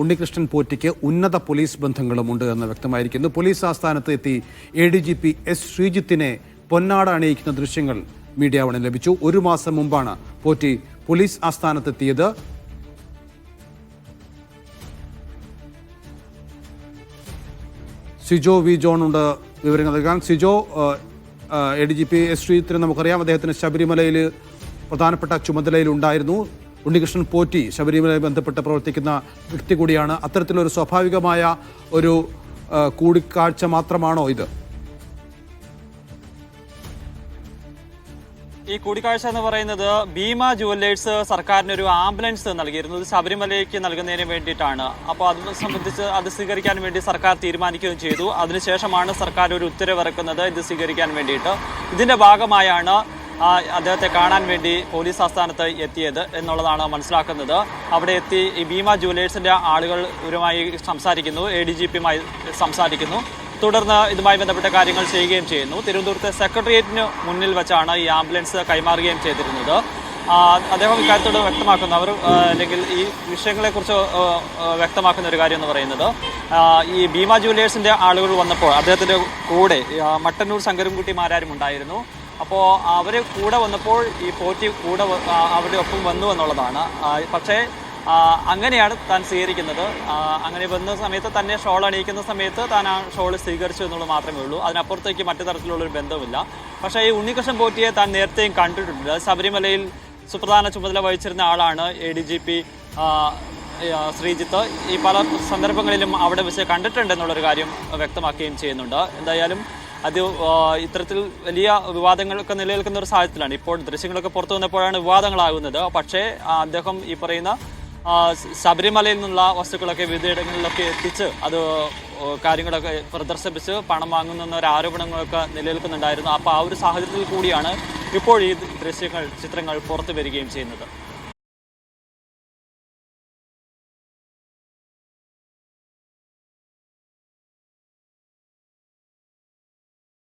ഉണ്ണികൃഷ്ണൻ പോറ്റിക്ക് ഉന്നത പോലീസ് ബന്ധങ്ങളുമുണ്ട് എന്ന് വ്യക്തമായിരിക്കുന്നു. പോലീസ് ആസ്ഥാനത്ത് എത്തി A D G P S ശ്രീജിത്തിനെ പൊന്നാട അണിയിക്കുന്ന ദൃശ്യങ്ങൾ മീഡിയ വണ് ലഭിച്ചു. ഒരു മാസം മുമ്പാണ് പോറ്റി പോലീസ് ആസ്ഥാനത്തെത്തിയത്. സിജോ വി ജോൺ ഉണ്ട് വിവരങ്ങൾ നൽകാൻ. Sijo A D G P S ശ്രീജിത്തിനെ നമുക്കറിയാം. അദ്ദേഹത്തിന് ശബരിമലയിൽ പ്രധാനപ്പെട്ട ചുമതലയിൽ ഉണ്ടായിരുന്നു ഉണ്ണികൃഷ്ണൻ പോറ്റി ശബരിമലയുമായി ബന്ധപ്പെട്ട് പ്രവർത്തിക്കുന്ന വ്യക്തി കൂടിയാണ്. അത്തരത്തിലൊരു സ്വാഭാവികമായ ഒരു കൂടിക്കാഴ്ച മാത്രമാണോ ഇത്? ഈ കൂടിക്കാഴ്ച എന്ന് പറയുന്നത് ഭീമ ജുവല്ലേഴ്സ് സർക്കാരിന് ഒരു ആംബുലൻസ് നൽകിയിരുന്നു. ഇത് ശബരിമലയ്ക്ക് നൽകുന്നതിന് വേണ്ടിയിട്ടാണ്. അപ്പോൾ അത് സംബന്ധിച്ച് അത് സ്വീകരിക്കാൻ വേണ്ടി സർക്കാർ തീരുമാനിക്കുകയും ചെയ്തു. അതിനുശേഷമാണ് സർക്കാർ ഒരു ഉത്തരവിറക്കുന്നത് ഇത് സ്വീകരിക്കാൻ വേണ്ടിയിട്ട്. ഇതിന്റെ ഭാഗമായാണ് അദ്ദേഹത്തെ കാണാൻ വേണ്ടി പോലീസ് ആസ്ഥാനത്ത് എത്തിയത് എന്നുള്ളതാണ് മനസ്സിലാക്കുന്നത്. അവിടെ എത്തി ഈ ഭീമ ജുവലേഴ്സിന്റെ ആളുകൾ ഇവരുമായി സംസാരിക്കുന്നു എ ഡി ജി പിയുമായി സംസാരിക്കുന്നു. തുടർന്ന് ഇതുമായി ബന്ധപ്പെട്ട കാര്യങ്ങൾ ചെയ്യുകയും ചെയ്യുന്നു. തിരുവനന്തപുരത്തെ സെക്രട്ടേറിയറ്റിന് മുന്നിൽ വെച്ചാണ് ഈ ആംബുലൻസ് കൈമാറുകയും ചെയ്തിരുന്നത്. അദ്ദേഹം ഇക്കാര്യത്തോട് വ്യക്തമാക്കുന്നു. അവർ അല്ലെങ്കിൽ ഈ വിഷയങ്ങളെക്കുറിച്ച് വ്യക്തമാക്കുന്ന ഒരു കാര്യം എന്ന് പറയുന്നത് ഈ ഭീമ ജുവലേഴ്സിന്റെ ആളുകൾ വന്നപ്പോൾ അദ്ദേഹത്തിന്റെ കൂടെ മട്ടന്നൂർ ശങ്കരൻകുട്ടിമാരാരും ഉണ്ടായിരുന്നു. അപ്പോൾ അവർ കൂടെ വന്നപ്പോൾ ഈ പോറ്റി കൂടെ അവരുടെ ഒപ്പം വന്നു എന്നുള്ളതാണ്. പക്ഷേ അങ്ങനെയാണ് താൻ സ്വീകരിക്കുന്നത്. അങ്ങനെ വന്ന സമയത്ത് തന്നെ ഷോൾ അണിയിക്കുന്ന സമയത്ത് താൻ ആ ഷോൾ സ്വീകരിച്ചു എന്നുള്ളത് മാത്രമേ ഉള്ളൂ. അതിനപ്പുറത്തേക്ക് മറ്റു തരത്തിലുള്ളൊരു ബന്ധമില്ല പക്ഷേ ഈ ഉണ്ണികൃഷ്ണൻ പോറ്റിയെ താൻ നേരത്തെയും കണ്ടിട്ടുണ്ട്. ശബരിമലയിൽ സുപ്രധാന ചുമതല വഹിച്ചിരുന്ന ആളാണ് A D G P Sreejith. ഈ പല സന്ദർഭങ്ങളിലും അവിടെ വെച്ച് കണ്ടിട്ടുണ്ട് എന്നുള്ളൊരു കാര്യം വ്യക്തമാക്കുകയും ചെയ്യുന്നുണ്ട്. എന്തായാലും അത് ഇത്തരത്തിൽ വലിയ വിവാദങ്ങളൊക്കെ നിലനിൽക്കുന്ന ഒരു സാഹചര്യത്തിലാണ്. ഇപ്പോൾ ദൃശ്യങ്ങളൊക്കെ പുറത്തു വന്നപ്പോഴാണ് വിവാദങ്ങളാകുന്നത്. പക്ഷേ അദ്ദേഹം ഈ പറയുന്ന ശബരിമലയിൽ നിന്നുള്ള വസ്തുക്കളൊക്കെ വിവിധയിടങ്ങളിലൊക്കെ എത്തിച്ച് അത് കാര്യങ്ങളൊക്കെ പ്രദർശിപ്പിച്ച് പണം വാങ്ങുന്ന ഒരു ആരോപണങ്ങളൊക്കെ നിലനിൽക്കുന്നുണ്ടായിരുന്നു. അപ്പോൾ ആ ഒരു സാഹചര്യത്തിൽ കൂടിയാണ് ഇപ്പോൾ ഈ ദൃശ്യങ്ങൾ ചിത്രങ്ങൾ പുറത്തു വരികയും ചെയ്യുന്നത്.